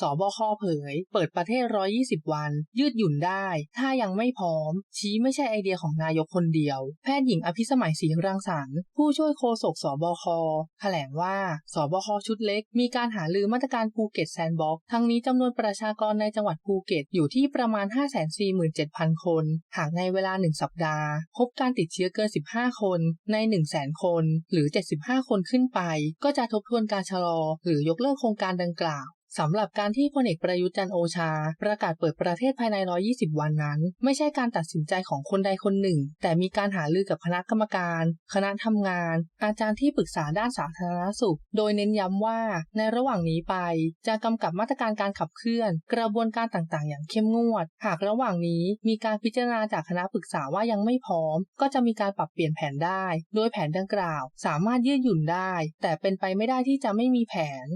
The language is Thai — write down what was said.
สบคเผย เปิดประเทศ 120 วัน ยืดหยุ่นได้ ถ้ายังไม่พร้อม ชี้ไม่ใช่ไอเดียของนายกคนเดียว แพทย์หญิงอภิสมัยศรีรังสรรค์ผู้ช่วยโฆษกสบคแถลงว่า สบคชุดเล็ก มีการหาลือมาตรการภูเก็ตแซนด์บ็อกซ์ทั้งนี้จำนวนประชากรในจังหวัดภูเก็ตอยู่ที่ประมาณ 547,000 คน หากในเวลา 1 สัปดาห์ พบการติดเชื้อเกิน 15 คน ใน 100,000 คน หรือ 75 คนขึ้นไป ก็จะทบทวนการชะลอ หรือยกเลิกโครงการดังกล่าว สำหรับการที่พลเอกประยุทธ์จันโอชา ประกาศเปิดประเทศภายใน 120 วันนั้น ไม่ใช่การตัดสินใจของคนใดคนหนึ่ง แต่มีการหารือกับคณะกรรมการ คณะทำงาน อาจารย์ที่ปรึกษาด้านสาธารณสุข โดยเน้นย้ำว่าในระหว่างนี้ไป จะกำกับมาตรการการขับเคลื่อน กระบวนการต่างๆ อย่างเข้มงวด หากระหว่างนี้มีการพิจารณาจากคณะปรึกษาว่ายังไม่พร้อม ก็จะมีการปรับเปลี่ยนแผนได้ โดยแผนดังกล่าว สามารถยืดหยุ่นได้ แต่เป็นไปไม่ได้ที่จะไม่มีแผน